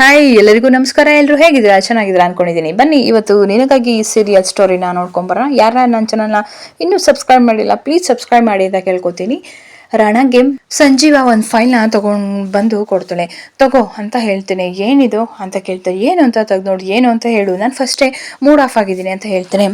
Hi ಎಲ್ಲರಿಗೂ ನಮಸ್ಕಾರ. ಎಲ್ಲರೂ ಹೇಗಿದ್ದೀರಾ? ಚೆನ್ನಾಗಿದ್ದೀರಾ ಅನ್ಕೊಂಡಿದ್ದೀನಿ. ಬನ್ನಿ, ಇವತ್ತು ನಿನಗಾಗಿ ಈ ಸೀರಿಯಲ್ ಸ್ಟೋರಿನ ನೋಡ್ಕೊಂಬರೋಣ ಯಾರ ನನ್ನ ಚಾನಲ್ನ ಇನ್ನೂ ಸಬ್ಸ್ಕ್ರೈಬ್ ಮಾಡಿಲ್ಲ ಪ್ಲೀಸ್ ಸಬ್ಸ್ಕ್ರೈಬ್ ಮಾಡಿ ಅಂತ ಕೇಳ್ಕೊತೀನಿ. ರಾಣಾಗೆ ಸಂಜೀವ ಒಂದು ಫೈಲ್ನ ತಗೊಂಡು ಬಂದು ಕೊಡ್ತಾಳೆ. ತಗೋ ಅಂತ ಹೇಳ್ತೇನೆ. ಏನಿದು? ಅಂತ ಕೇಳ್ತಾರೆ ಏನು ಅಂತ ತೆಗ್ದು ನೋಡಿ, ಏನು ಅಂತ ಹೇಳು. ನಾನು ಫಸ್ಟೇ ಮೂಡ್ ಆಫ್ ಆಗಿದ್ದೀನಿ ಅಂತ ಹೇಳ್ತೇನೆ.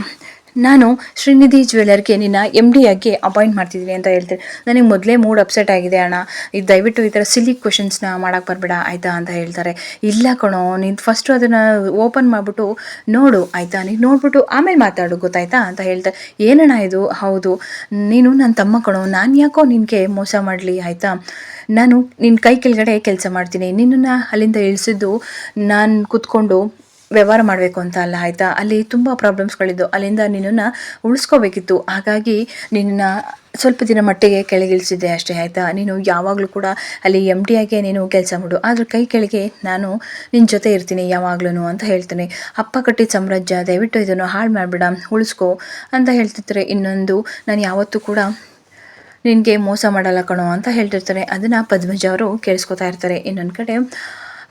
ನಾನು ಶ್ರೀನಿಧಿ ಜ್ಯುವೆಲರ್ಗೆ ನಿನ್ನ ಎಂ ಡಿ ಆಗಿ ಅಪಾಯಿಂಟ್ ಮಾಡ್ತಿದ್ದೀನಿ ಅಂತ ಹೇಳ್ತೀನಿ ನನಗೆ ಮೊದಲೇ ಮೂಡ್ ಅಪ್ಸೆಟ್ ಆಗಿದೆ ಅಣ್ಣ. ಇದು ದಯವಿಟ್ಟು ಈ ಥರ ಸಿಲಿ ಕ್ವೆಶನ್ಸ್ನ ಮಾಡೋಕ್ಕೆ ಬರಬೇಡ, ಆಯಿತಾ ಅಂತ ಹೇಳ್ತಾರೆ. ಇಲ್ಲ ಕಣೋ, ನೀನು ಫಸ್ಟು ಅದನ್ನು ಓಪನ್ ಮಾಡಿಬಿಟ್ಟು ನೋಡು, ಆಯಿತಾ? ನೀನು ನೋಡ್ಬಿಟ್ಟು ಆಮೇಲೆ ಮಾತಾಡು, ಗೊತ್ತಾಯ್ತಾ? ಅಂತ ಹೇಳ್ತಾರೆ ಏನಣ್ಣ ಇದು? ಹೌದು. ನೀನು ನನ್ನ ತಮ್ಮ ಕಣೋ, ನಾನು ಯಾಕೋ ನಿನಗೆ ಮೋಸ ಮಾಡಲಿ, ಆಯಿತಾ? ನಾನು ನಿನ್ನ ಕೈ ಕೆಳಗಡೆ ಕೆಲಸ ಮಾಡ್ತೀನಿ. ನಿನ್ನನ್ನು ಅಲ್ಲಿಂದ ಇಳಿಸಿದ್ದು ನಾನು ಕೂತ್ಕೊಂಡು ವ್ಯವಹಾರ ಮಾಡಬೇಕು ಅಂತ ಅಲ್ಲ, ಆಯಿತಾ? ಅಲ್ಲಿ ತುಂಬ ಪ್ರಾಬ್ಲಮ್ಸ್ಗಳಿದ್ದು ಅಲ್ಲಿಂದ ನಿನ್ನನ್ನು ಉಳಿಸ್ಕೋಬೇಕಿತ್ತು. ಹಾಗಾಗಿ ನಿನ್ನ ಸ್ವಲ್ಪ ದಿನ ಮಟ್ಟಿಗೆ ಕೆಳಗಿಳಿಸಿದ್ದೆ ಅಷ್ಟೇ, ಆಯಿತಾ? ನೀನು ಯಾವಾಗಲೂ ಕೂಡ ಅಲ್ಲಿ ಎಂ ಡಿ ಆಗಿ ನೀನು ಕೆಲಸ ಮಾಡು. ಆದರೆ ಕೈ ಕೆಳಗೆ ನಾನು ನಿನ್ನ ಜೊತೆ ಇರ್ತೀನಿ ಯಾವಾಗಲೂ ಅಂತ ಹೇಳ್ತೀನಿ. ಅಪ್ಪ ಕಟ್ಟಿದ ಸಾಮ್ರಾಜ್ಯ, ದಯವಿಟ್ಟು ಇದನ್ನು ಹಾಳು ಮಾಡಿಬಿಡ, ಉಳಿಸ್ಕೋ ಅಂತ ಹೇಳ್ತಿರ್ತಾರೆ. ಇನ್ನೊಂದು, ನಾನು ಯಾವತ್ತೂ ಕೂಡ ನಿನಗೆ ಮೋಸ ಮಾಡಲ್ಲ ಕಣೋ ಅಂತ ಹೇಳ್ತಿರ್ತಾರೆ. ಅದನ್ನು ಪದ್ಮಜ ಅವರು ಕೇಳಿಸ್ಕೊತಾ ಇರ್ತಾರೆ. ಇನ್ನೊಂದು ಕಡೆ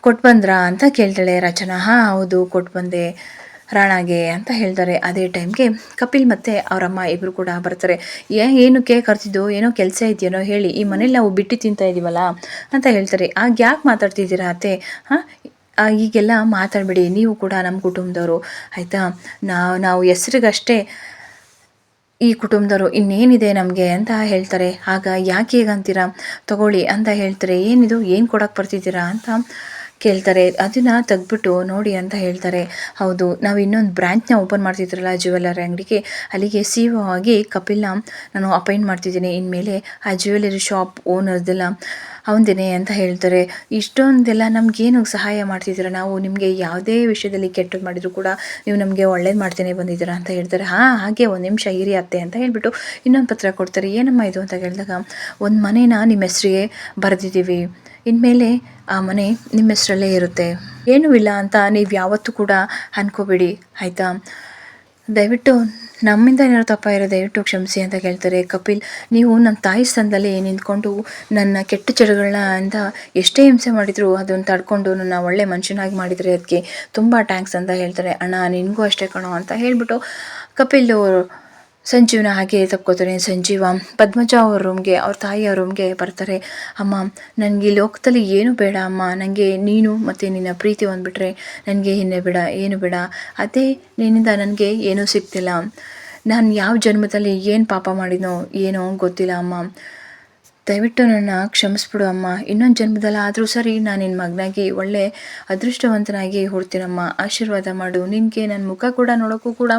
ಕೊಟ್ಟು ಬಂದ್ರಾ ಅಂತ ಕೇಳ್ತಾಳೆ ರಚನಾ. ಹಾಂ, ಹೌದು ಕೊಟ್ಟು ಬಂದೆ ರಾಣಾಗೆ ಅಂತ ಹೇಳ್ತಾರೆ. ಅದೇ ಟೈಮ್ಗೆ ಕಪಿಲ್ ಮತ್ತು ಅವರಮ್ಮ ಇಬ್ಬರು ಕೂಡ ಬರ್ತಾರೆ. ಏ ಏನಕ್ಕೆ ಕರ್ತಿದ್ದು? ಏನೋ ಕೆಲಸ ಇದೆಯೇನೋ ಹೇಳಿ. ಈ ಮನೇಲಿ ನಾವು ಬಿಟ್ಟು ತಿಂತಾ ಇದೀವಲ್ಲ? ಅಂತ ಹೇಳ್ತಾರೆ. ಆಗ ಯಾಕೆ ಮಾತಾಡ್ತಿದ್ದೀರಾ ಅತ್ತೆ? ಹಾಂ ಈಗೆಲ್ಲ ಮಾತಾಡಬೇಡಿ. ನೀವು ಕೂಡ ನಮ್ಮ ಕುಟುಂಬದವರು. ಆಯಿತಾ? ನಾವು ನಾವು ಹೆಸ್ರಿಗಷ್ಟೇ ಈ ಕುಟುಂಬದವರು. ಇನ್ನೇನಿದೆ ನಮಗೆ? ಅಂತ ಹೇಳ್ತಾರೆ. ಆಗ ಯಾಕೆ ಹೇಗಂತೀರಾ? ತಗೊಳ್ಳಿ ಅಂತ ಹೇಳ್ತಾರೆ. ಏನಿದು? ಏನು ಕೊಡಕ್ಕೆ ಬರ್ತಿದ್ದೀರಾ? ಅಂತ ಕೇಳ್ತಾರೆ, ಅದನ್ನು ತೆಗ್ದ್ಬಿಟ್ಟು ನೋಡಿ ಅಂತ ಹೇಳ್ತಾರೆ. ಹೌದು, ನಾವು ಇನ್ನೊಂದು ಬ್ರ್ಯಾಂಚ್ನ ಓಪನ್ ಮಾಡ್ತಿದ್ರಲ್ಲ ಜ್ಯುವೆಲರಿ ಅಂಗಡಿಗೆ, ಅಲ್ಲಿಗೆ ಸಿ ಆಗಿ ಕಪಿಲ್ನ ನಾನು ಅಪಾಯಿಂಟ್ ಮಾಡ್ತಿದ್ದೀನಿ. ಇನ್ಮೇಲೆ ಆ ಜ್ಯುವೆಲರಿ ಶಾಪ್ ಓನರ್ದೆಲ್ಲ ಅವನದೇನೆ ಅಂತ ಹೇಳ್ತಾರೆ. ಇಷ್ಟೊಂದೆಲ್ಲ ನಮಗೇನು ಸಹಾಯ ಮಾಡ್ತಿದ್ದೀರ? ನಾವು ನಿಮಗೆ ಯಾವುದೇ ವಿಷಯದಲ್ಲಿ ಕೆಟ್ಟದ್ದು ಮಾಡಿದರೂ ಕೂಡ ನೀವು ನಮಗೆ ಒಳ್ಳೇದು ಮಾಡ್ತೇನೆ ಬಂದಿದ್ದೀರ ಅಂತ ಹೇಳ್ತಾರೆ. ಹಾಂ, ಹಾಗೆ ಒಂದು ನಿಮಿಷ ಇರಿ ಅತ್ತೆ ಅಂತ ಹೇಳಿಬಿಟ್ಟು ಇನ್ನೊಂದು ಪತ್ರ ಕೊಡ್ತಾರೆ. ಏನಮ್ಮ ಇದು ಅಂತ ಕೇಳಿದಾಗ, ಒಂದು ಮನೇನ ನಿಮ್ಮ ಹೆಸರಿಗೆ ಬರೆದಿದ್ದೀವಿ. ಇನ್ಮೇಲೆ ಆ ಮನೆ ನಿಮ್ಮ ಹೆಸರಲ್ಲೇ ಇರುತ್ತೆ. ಏನೂ ಇಲ್ಲ ಅಂತ ನೀವು ಯಾವತ್ತೂ ಕೂಡ ಅನ್ಕೋಬೇಡಿ. ಆಯಿತಾ? ದಯವಿಟ್ಟು ನಮ್ಮಿಂದ ಏನಾದ್ರು ತಪ್ಪ ಇರೋ ದಯವಿಟ್ಟು ಕ್ಷಮಿಸಿ ಅಂತ ಕೇಳ್ತಾರೆ. ಕಪಿಲ್, ನೀವು ನನ್ನ ತಾಯಿ ಸ್ಥಾನದಲ್ಲಿ ನಿಂತ್ಕೊಂಡು ನನ್ನ ಕೆಟ್ಟ ಚಟಗಳನ್ನ ಅಂತ ಎಷ್ಟೇ ಹಿಂಸೆ ಮಾಡಿದ್ರು ಅದನ್ನು ತಡ್ಕೊಂಡು ನನ್ನ ಒಳ್ಳೆ ಮನುಷ್ಯನಾಗಿ ಮಾಡಿದರೆ ಅದಕ್ಕೆ ತುಂಬ ಟ್ಯಾಂಕ್ಸ್ ಅಂತ ಹೇಳ್ತಾರೆ. ಅಣ್ಣ, ನಿನಗೂ ಅಷ್ಟೇ ಕಣೋ ಅಂತ ಹೇಳಿಬಿಟ್ಟು ಕಪಿಲ್ ಸಂಜೀವನ ಹಾಗೆ ತಪ್ಕೋತಾರೆ ಸಂಜೀವ, ಪದ್ಮಜ ಅವ್ರ ರೂಮ್ಗೆ ಅವ್ರ ತಾಯಿಯ ರೂಮ್ಗೆ ಬರ್ತಾರೆ. ಅಮ್ಮ, ನನಗೆ ಲೋಕದಲ್ಲಿ ಏನು ಬೇಡ ಅಮ್ಮ. ನನಗೆ ನೀನು ಮತ್ತು ನಿನ್ನ ಪ್ರೀತಿ ಬಂದುಬಿಟ್ರೆ ನನಗೆ ಇನ್ನೇ ಬೇಡ, ಏನು ಬೇಡ. ಅದೇ ನಿನ್ನಿಂದ ನನಗೆ ಏನೂ ಸಿಗ್ತಿಲ್ಲ. ನಾನು ಯಾವ ಜನ್ಮದಲ್ಲಿ ಏನು ಪಾಪ ಮಾಡಿದ್ನೋ, ಏನೋ ಗೊತ್ತಿಲ್ಲ ಅಮ್ಮ. ದಯವಿಟ್ಟು ನನ್ನ ಕ್ಷಮಿಸ್ಬಿಡು ಅಮ್ಮ. ಇನ್ನೊಂದು ಜನ್ಮದಲ್ಲಿ ಆದರೂ ಸರಿ ನಾನು ನಿನ್ನ ಮಗನಾಗಿ ಒಳ್ಳೆ ಅದೃಷ್ಟವಂತನಾಗಿ ಹುಡ್ತೀನಮ್ಮ. ಆಶೀರ್ವಾದ ಮಾಡು. ನಿನಗೆ ನನ್ನ ಮುಖ ಕೂಡ ನೋಡೋಕ್ಕೂ ಕೂಡ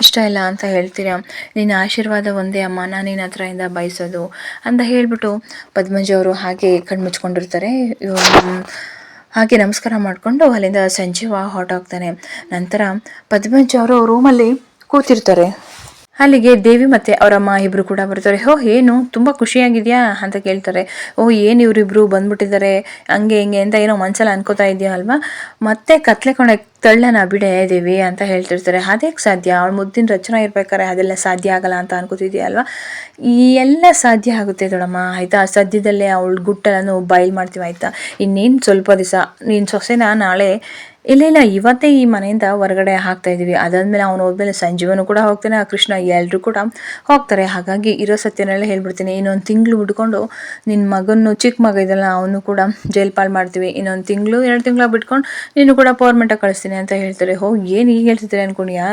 ಇಷ್ಟ ಇಲ್ಲ ಅಂತ ಹೇಳ್ತೀರಾ? ನಿನ್ನ ಆಶೀರ್ವಾದ ಒಂದೇ ಅಮ್ಮ. ನಾನು ನಿನ್ನ ಹತ್ರದಿಂದ ಬಯಸೋದು. ಅಂತ ಹೇಳಿಬಿಟ್ಟು ಪದ್ಮಜಿ ಅವರು ಹಾಗೆ ಕಣ್ಮುಚ್ಕೊಂಡಿರ್ತಾರೆ. ಹಾಗೆ ನಮಸ್ಕಾರ ಮಾಡಿಕೊಂಡು ಅಲ್ಲಿಂದ ಸಂಜೀವ ಹೊರಟೋಗ್ತಾನೆ ನಂತರ ಪದ್ಮಜ ಅವರು ರೂಮಲ್ಲಿ ಕೂತಿರ್ತಾರೆ. ಅಲ್ಲಿಗೆ ದೇವಿ ಮತ್ತೆ ಅವರಮ್ಮ ಇಬ್ರು ಕೂಡ ಬರ್ತಾರೆ. ಹೋ ಏನು? ತುಂಬ ಖುಷಿಯಾಗಿದೆಯಾ? ಅಂತ ಕೇಳ್ತಾರೆ. ಓ, ಏನು ಇವರಿಬ್ರು ಬಂದ್ಬಿಟ್ಟಿದ್ದಾರೆ? ಹಂಗೆ, ಹಿಂಗೆ ಅಂತ ಏನೋ ಮನ್ಸಲ್ಲಿ ಅನ್ಕೋತಾ ಇದೆಯಾ ಅಲ್ವಾ? ಮತ್ತೆ ಕತ್ಲೆ ಕೊನೆ ತಳ್ಳನ ಬಿಡೇ ದೇವಿ ಅಂತ ಹೇಳ್ತಿರ್ತಾರೆ. ಅದೇ ಸಾಧ್ಯ, ಅವಳು ಮುದ್ದಿನ ರಚನೆ ಇರ್ಬೇಕಾದ್ರೆ ಅದೆಲ್ಲ ಸಾಧ್ಯ ಆಗಲ್ಲ ಅಂತ ಅನ್ಕೋತಿದ್ಯಾ ಅಲ್ವಾ? ಈ ಎಲ್ಲ ಸಾಧ್ಯ ಆಗುತ್ತೆ ದೊಡಮ್ಮ, ಆಯಿತಾ? ಸದ್ಯದಲ್ಲೇ ಅವಳು ಗುಟ್ಟೆಲ್ಲ ಬಯಲು ಮಾಡ್ತೀವಿ, ಆಯಿತಾ? ಇನ್ನೇನು ಸ್ವಲ್ಪ ದಿವಸ, ನೀನು ಸೊಸೆನ ನಾಳೆ ಇಲ್ಲ ಇಲ್ಲ, ಇವತ್ತೇ ಈ ಮನೆಯಿಂದ ಹೊರಗಡೆ ಹಾಕ್ತಾ ಇದ್ದೀವಿ ಅದಾದ್ಮೇಲೆ ಅವನು ಹೋದ್ಮೇಲೆ ಸಂಜೀವನು ಕೂಡ ಹೋಗ್ತಾನೆ, ಆ ಕೃಷ್ಣ ಎಲ್ಲರೂ ಕೂಡ ಹೋಗ್ತಾರೆ. ಹಾಗಾಗಿ ಇರೋ ಸತ್ಯನೆಲ್ಲ ಹೇಳ್ಬಿಡ್ತೀನಿ. ಇನ್ನೊಂದು ತಿಂಗಳು ಬಿಟ್ಕೊಂಡು ನಿನ್ನ ಮಗನ್ನು ಚಿಕ್ಕ ಮಗ ಇದಲ್ಲ, ಅವನು ಕೂಡ ಜೈಲ್ ಪಾಲ್ ಮಾಡ್ತೀವಿ. ಇನ್ನೊಂದು ತಿಂಗಳು, ಎರಡು ತಿಂಗಳ ಬಿಟ್ಕೊಂಡು ನೀನು ಕೂಡ ಪೌರ್ಮೆಂಟಾಗಿ ಕಳಿಸ್ತೀನಿ. ಅಂತ ಹೇಳ್ತಾರೆ. ಹೋ, ಏನು ಈಗ ಹೇಳ್ತಿದ್ದಾರೆ ಅನ್ಕೊಂಡಿಯಾ?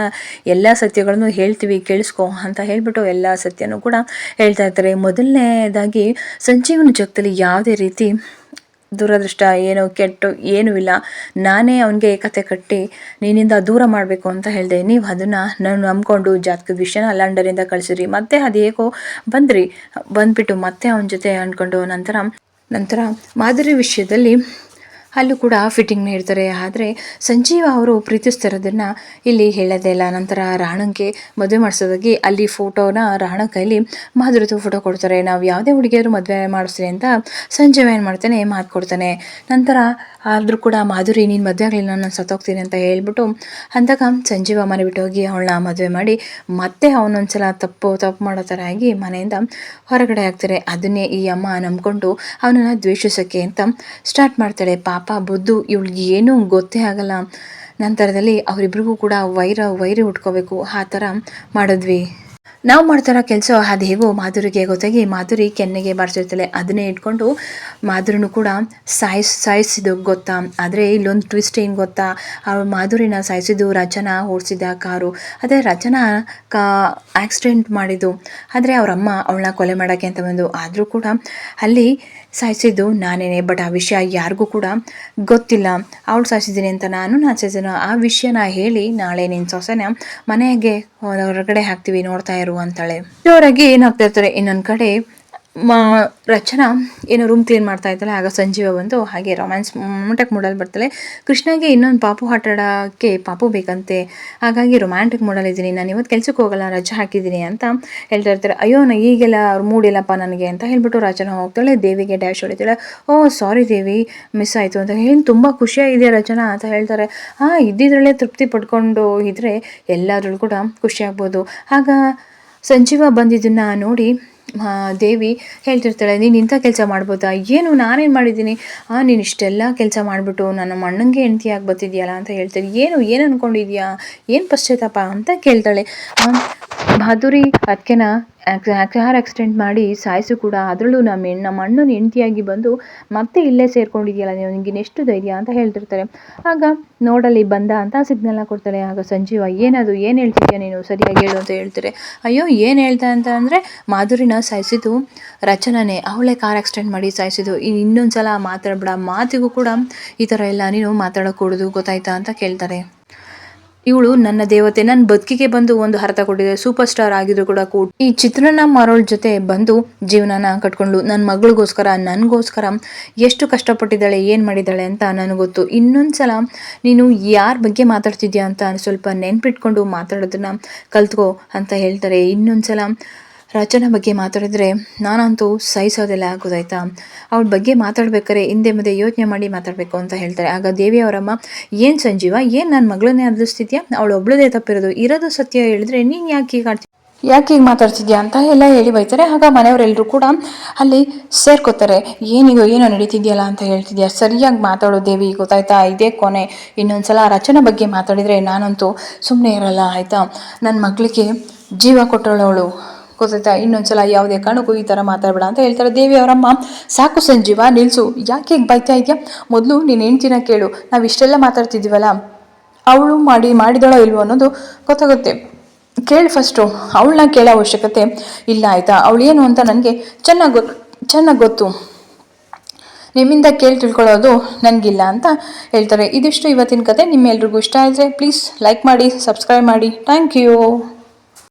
ಎಲ್ಲ ಸತ್ಯಗಳನ್ನು ಹೇಳ್ತೀವಿ, ಕೇಳಿಸ್ಕೊ ಅಂತ ಹೇಳಿಬಿಟ್ಟು ಎಲ್ಲ ಸತ್ಯನೂ ಕೂಡ ಹೇಳ್ತಾ ಇರ್ತಾರೆ. ಮೊದಲನೇದಾಗಿ ಸಂಜೀವನ ಜಗತ್ತಲ್ಲಿ ಯಾವುದೇ ರೀತಿ ದುರದೃಷ್ಟ ಏನು ಕೆಟ್ಟು ಏನೂ ಇಲ್ಲ. ನಾನೇ ಅವನಿಗೆ ಏಕತೆ ಕಟ್ಟಿ ನಿನ್ನಿಂದ ದೂರ ಮಾಡಬೇಕು ಅಂತ ಹೇಳಿದೆ. ನೀವು ಅದನ್ನು ನಾನು ನಂಬ್ಕೊಂಡು ಜಾತಕದ ವಿಷಯನ ಲಂಡನಿಂದ ಕಳಿಸಿರಿ. ಮತ್ತೆ ಅದು ಹೇಗೋ ಬಂದ್ರಿ. ಬಂದ್ಬಿಟ್ಟು ಮತ್ತೆ ಅವನ ಜೊತೆ ಅಂದ್ಕೊಂಡು ನಂತರ ನಂತರ ಮಾದರಿ ವಿಷಯದಲ್ಲಿ ಅಲ್ಲೂ ಕೂಡ ಫಿಟ್ಟಿಂಗ್ ನೀಡ್ತಾರೆ. ಆದರೆ ಸಂಜೀವ ಅವರು ಪ್ರೀತಿಸ್ತಿರೋದನ್ನು ಇಲ್ಲಿ ಹೇಳೋದೇ ಇಲ್ಲ. ನಂತರ ರಾಣಂಗೆ ಮದುವೆ ಮಾಡಿಸೋದಾಗಿ ಅಲ್ಲಿ ಫೋಟೋನ ರಾಣ ಕೈಲಿ ಮಾಧುರಿತು ಫೋಟೋ ಕೊಡ್ತಾರೆ. ನಾವು ಯಾವುದೇ ಹುಡುಗಿಯರು ಮದುವೆ ಮಾಡಿಸ್ತೀನಿ ಅಂತ ಸಂಜೀವ ಏನು ಮಾಡ್ತಾನೆ, ಮಾತು ಕೊಡ್ತಾನೆ. ನಂತರ ಆದರೂ ಕೂಡ ಮಾಧುರಿ, ನೀನು ಮದುವೆ ಆಗಲಿಲ್ಲ, ನಾನು ಸತ್ತೋಗ್ತೀನಿ ಅಂತ ಹೇಳ್ಬಿಟ್ಟು ಅಂದಾಗ ಸಂಜೀವ ಮನೆ ಬಿಟ್ಟು ಹೋಗಿ ಅವಳನ್ನ ಮದುವೆ ಮಾಡಿ ಮತ್ತೆ ಅವನೊಂದ್ಸಲ ತಪ್ಪು ತಪ್ಪು ಮಾಡೋ ಥರ ಆಗಿ ಮನೆಯಿಂದ ಹೊರಗಡೆ ಆಗ್ತಾರೆ. ಅದನ್ನೇ ಈ ಅಮ್ಮ ನಂಬ್ಕೊಂಡು ಅವನನ್ನು ದ್ವೇಷಿಸೋಕ್ಕೆ ಅಂತ ಸ್ಟಾರ್ಟ್ ಮಾಡ್ತಾಳೆ. ಪಾಪ ಪಾಪ ಬುದ್ಧು ಇವಳಿಗೆ ಏನೂ ಗೊತ್ತೇ ಆಗಲ್ಲ. ನಂತರದಲ್ಲಿ ಅವರಿಬ್ರಿಗೂ ಕೂಡ ವೈರ, ವೈರಿ ಉಟ್ಕೋಬೇಕು. ಆ ಥರ ಮಾಡಿದ್ವಿ. ನಾವು ಮಾಡ್ತಾರೋ ಕೆಲಸ ಅದು ಹೇಗೋ ಮಾಧುರಿಗೆ ಗೊತ್ತಾಗಿ ಮಾಧುರಿ ಕೆನ್ನೆಗೆ ಬಾರಿಸಿರ್ತಾಳೆ. ಅದನ್ನೇ ಇಟ್ಕೊಂಡು ಮಾಧುರಿನೂ ಕೂಡ ಸಾಯಿಸ್, ಸಾಯಿಸಿದ್ದು ಗೊತ್ತಾ? ಆದರೆ ಇಲ್ಲೊಂದು ಟ್ವಿಸ್ಟ್ ಏನು ಗೊತ್ತಾ? ಅವ್ರು ಮಾಧುರಿನ ಸಾಯಿಸಿದ್ದು ರಚನಾ ಓಡಿಸಿದ ಕಾರು. ಅದೇ ರಚನಾ ಕಾ ಆಕ್ಸಿಡೆಂಟ್ ಮಾಡಿದ್ದು. ಆದರೆ ಅವರಮ್ಮ ಅವಳನ್ನ ಕೊಲೆ ಮಾಡೋಕ್ಕೆ ಅಂತ ಬಂದು. ಆದರೂ ಕೂಡ ಅಲ್ಲಿ ಸಾಯಿಸಿದ್ದು ನಾನೇನೆ, ಬಟ್ ಆ ವಿಷಯ ಯಾರಿಗೂ ಕೂಡ ಗೊತ್ತಿಲ್ಲ. ಅವಳು ಸಾಯಿಸಿದ್ದೀನಿ ಅಂತ ನಾನು ಸಾಯಿಸಿದ ಆ ವಿಷಯನ ಹೇಳಿ ನಾಳೆ ನಿನ್ನ ಸೊಸೆನ ಮನೆಗೆ ಹೊರಗಡೆ ಹಾಕ್ತೀವಿ ನೋಡ್ತಾ ಇರು ಅಂತಾಳೆ. ಜೋರಾಗಿ ಏನಾಗ್ತಾ ಇರ್ತಾರೆ, ಇನ್ನೊಂದು ಕಡೆ ಮಾ, ರಚನಾ ಏನು ರೂಮ್ ಕ್ಲೀನ್ ಮಾಡ್ತಾ ಇದ್ದಾಳೆ. ಆಗ ಸಂಜೀವ ಬಂದು ಹಾಗೆ ರೊಮ್ಯಾನ್ಸ್ ಮೂಮೆಂಟಕ್ಕೆ ಮೂಡಲ್ಲಿ ಬರ್ತಾಳೆ. ಕೃಷ್ಣಗೆ ಇನ್ನೊಂದು ಪಾಪು ಆಟಾಡೋಕ್ಕೆ ಪಾಪು ಬೇಕಂತೆ. ಹಾಗಾಗಿ ರೊಮ್ಯಾಂಟಿಕ್ ಮೂಡಲ್ಲಿದ್ದೀನಿ ನಾನು ಇವತ್ತು ಕೆಲ್ಸಕ್ಕೆ ಹೋಗಲ್ಲ, ರಜೆ ಹಾಕಿದ್ದೀನಿ ಅಂತ ಹೇಳ್ತಾ ಇರ್ತಾರೆ. ಅಯ್ಯೋ, ನಾ ಈಗೆಲ್ಲ ಅವ್ರು ಮೂಡಿಲ್ಲಪ್ಪ ನನಗೆ ಅಂತ ಹೇಳ್ಬಿಟ್ಟು ರಚನಾ ಹೋಗ್ತಾಳೆ. ದೇವಿಗೆ ಡ್ಯಾಶ್ ಹೊಡಿತಾಳೆ. ಓ ಸಾರಿ ದೇವಿ ಮಿಸ್ ಆಯಿತು ಅಂತ ಏನು ತುಂಬ ಖುಷಿಯಾಗಿದೆ ರಚನಾ ಅಂತ ಹೇಳ್ತಾರೆ. ಹಾಂ ಇದ್ದಿದ್ರಲ್ಲೇ ತೃಪ್ತಿ ಪಡ್ಕೊಂಡು ಇದ್ದರೆ ಎಲ್ಲಾದ್ರಲ್ಲೂ ಕೂಡ ಖುಷಿಯಾಗ್ಬೋದು ಆಗ ಸಂಜೀವ ಬಂದಿದ್ದನ್ನು ನೋಡಿ ದೇವಿ ಹೇಳ್ತಿರ್ತಾಳೆ, ನೀನು ಇಂಥ ಕೆಲಸ ಮಾಡ್ಬೋದಾ? ಏನು, ನಾನೇನು ಮಾಡಿದ್ದೀನಿ? ಹಾಂ ನೀನು ಇಷ್ಟೆಲ್ಲ ಕೆಲಸ ಮಾಡಿಬಿಟ್ಟು ನನ್ನ ಅಣ್ಣಂಗೆ ಹೆಂಡತಿ ಆಗಿ ಬರ್ತಿದ್ಯಲ್ಲ ಅಂತ ಹೇಳ್ತಾರೆ ಏನು ಏನು ಅಂದ್ಕೊಂಡಿದ್ಯಾ ಏನು ಪಶ್ಚಾತ್ತಾಪ ಅಂತ ಕೇಳ್ತಾಳೆ. ಮಾಧುರಿ ಅದಕ್ಕೆನ ಕಾರ್ ಆಕ್ಸಿಡೆಂಟ್ ಮಾಡಿ ಸಾಯಿಸು ಕೂಡ. ಅದರಲ್ಲೂ ನಮ್ಮ ನಮ್ಮ ಅಣ್ಣನ ಹೆಂಡತಿಯಾಗಿ ಬಂದು ಮತ್ತೆ ಇಲ್ಲೇ ಸೇರ್ಕೊಂಡಿದ್ಯಲ್ಲ ನಿನಗೆ ಎಷ್ಟು ಧೈರ್ಯ ಅಂತ ಹೇಳ್ತಿರ್ತಾರೆ. ಆಗ ನೋಡಲ್ಲಿ ಬಂದ ಅಂತ ಸಿಗ್ನಲ್ನ ಕೊಡ್ತಾರೆ. ಆಗ ಸಂಜೀವ, ಏನದು? ಏನು ಹೇಳ್ತಿದ್ಯಾ ನೀನು? ಸರಿಯಾಗಿ ಹೇಳು ಅಂತ ಹೇಳ್ತಾರೆ. ಅಯ್ಯೋ, ಏನು ಹೇಳ್ತಾ ಅಂತ ಅಂದರೆ ಮಾಧುರಿನ ಸಾಯಿಸಿದ್ದು ರಚನನೇ. ಅವಳೇ ಕಾರ್ ಆಕ್ಸಿಡೆಂಟ್ ಮಾಡಿ ಸಾಯಿಸಿದ್ದು. ಇನ್ನು ಇನ್ನೊಂದು ಸಲ ಮಾತಾಡಬೇಡ. ಮಾತಿಗೂ ಕೂಡ ಈ ಥರ ಎಲ್ಲ ನೀನು ಮಾತಾಡೋಕೂಡುದು ಗೊತ್ತಾಯ್ತಾ? ಅಂತ ಕೇಳ್ತಾರೆ. ಇವಳು ನನ್ನ ದೇವತೆ ನನ್ನ ಬದುಕಿಗೆ ಬಂದು ಒಂದು ಅರ್ಥ ಕೊಟ್ಟಿದೆ. ಸೂಪರ್ ಸ್ಟಾರ್ ಆಗಿದ್ರು ಕೂಡ ಕೂಡ. ಈ ಚಿತ್ರನ ಮಾರೋಳ ಜೊತೆ ಬಂದು ಜೀವನನ ಕಟ್ಕೊಂಡು ನನ್ನ ಮಗಳಿಗೋಸ್ಕರ, ನನಗೋಸ್ಕರ ಎಷ್ಟು ಕಷ್ಟಪಟ್ಟಿದ್ದಾಳೆ, ಏನು ಮಾಡಿದ್ದಾಳೆ ಅಂತ ನನಗೆ ಗೊತ್ತು ಇನ್ನೊಂದು ಸಲ ನೀನು ಯಾರ ಬಗ್ಗೆ ಮಾತಾಡ್ತಿದ್ಯಾ ಅಂತ ಸ್ವಲ್ಪ ನೆನ್ಪಿಟ್ಕೊಂಡು ಮಾತಾಡೋದನ್ನ ಕಲ್ತ್ಕೋ ಅಂತ ಹೇಳ್ತಾರೆ. ಇನ್ನೊಂದು ಸಲ ರಚನಾ ಬಗ್ಗೆ ಮಾತಾಡಿದ್ರೆ ನಾನಂತೂ ಸಹಿಸೋದಿಲ್ಲ ಆಗೋದಾಯ್ತಾ? ಅವಳ ಬಗ್ಗೆ ಮಾತಾಡ್ಬೇಕಾದ್ರೆ ಹಿಂದೆ ಮುಂದೆ ಯೋಚನೆ ಮಾಡಿ ಮಾತಾಡಬೇಕು ಅಂತ ಹೇಳ್ತಾರೆ. ಆಗ ದೇವಿ ಅವರಮ್ಮ, ಏನು ಸಂಜೀವ, ಏನು ನನ್ನ ಮಗಳನ್ನೇ ಅದಿಸ್ತಿದ್ಯಾ ಅವಳು ಒಬ್ಳದೇ ತಪ್ಪಿರೋದು. ಇರೋದು ಸತ್ಯ ಹೇಳಿದ್ರೆ ನೀನು ಯಾಕೆ ಈಗ ಯಾಕೆ ಹೀಗೆ ಮಾತಾಡ್ತಿದ್ಯಾ ಅಂತ ಎಲ್ಲ ಹೇಳಿ ಬೈತಾರೆ. ಆಗ ಮನೆಯವರೆಲ್ಲರೂ ಕೂಡ ಅಲ್ಲಿ ಸೇರ್ಕೋತಾರೆ. ಏನಿಗೋ ಏನೋ ನಡೀತಿದ್ಯಲ್ಲ ಅಂತ ಹೇಳ್ತಿದ್ಯಾ? ಸರಿಯಾಗಿ ಮಾತಾಡೋ ದೇವಿ ಗೊತ್ತಾಯ್ತಾ? ಇದೇ ಕೊನೆ. ಇನ್ನೊಂದ್ಸಲ ರಚನೆ ಬಗ್ಗೆ ಮಾತಾಡಿದರೆ ನಾನಂತೂ ಸುಮ್ಮನೆ ಇರಲ್ಲ, ಆಯಿತಾ? ನನ್ನ ಮಗಳಿಗೆ ಜೀವ ಕೊಟ್ಟವಳವಳು. ಗೊತ್ತಾಯ್ತಾ ಇನ್ನೊಂದ್ಸಲ ಯಾವುದೇ ಕಾರಣಕ್ಕೂ ಈ ಥರ ಮಾತಾಡಬೇಡ ಅಂತ ಹೇಳ್ತಾರೆ. ದೇವಿ ಅವರಮ್ಮ, ಸಾಕು ಸಂಜೀವ, ನಿಲ್ಸು. ಯಾಕೆ ಬೈತಾ ಇದೆಯಾ? ಮೊದಲು ನೀನು ಹೆಂಡ್ತಿನ ಕೇಳು. ನಾವು ಇಷ್ಟೆಲ್ಲ ಮಾತಾಡ್ತಿದ್ದೀವಲ್ಲ ಅವಳು ಮಾಡಿ ಮಾಡಿದಳೋ ಇಲ್ವೋ ಅನ್ನೋದು ಗೊತ್ತಾಗುತ್ತೆ. ಕೇಳಿ ಫಸ್ಟು ಅವಳನ್ನ ಕೇಳೋ ಅವಶ್ಯಕತೆ ಇಲ್ಲ ಆಯಿತಾ? ಅವಳು ಏನು ಅಂತ ನನಗೆ ಚೆನ್ನಾಗಿ ಗೊತ್ತು ಚೆನ್ನಾಗಿ ಗೊತ್ತು. ನಿಮ್ಮಿಂದ ಕೇಳಿ ತಿಳ್ಕೊಳ್ಳೋದು ನನಗಿಲ್ಲ ಅಂತ ಹೇಳ್ತಾರೆ. ಇದಿಷ್ಟು ಇವತ್ತಿನ ಕತೆ. ನಿಮ್ಮೆಲ್ರಿಗೂ ಇಷ್ಟ ಆದರೆ ಪ್ಲೀಸ್ ಲೈಕ್ ಮಾಡಿ ಸಬ್ಸ್ಕ್ರೈಬ್ ಮಾಡಿ. Thank you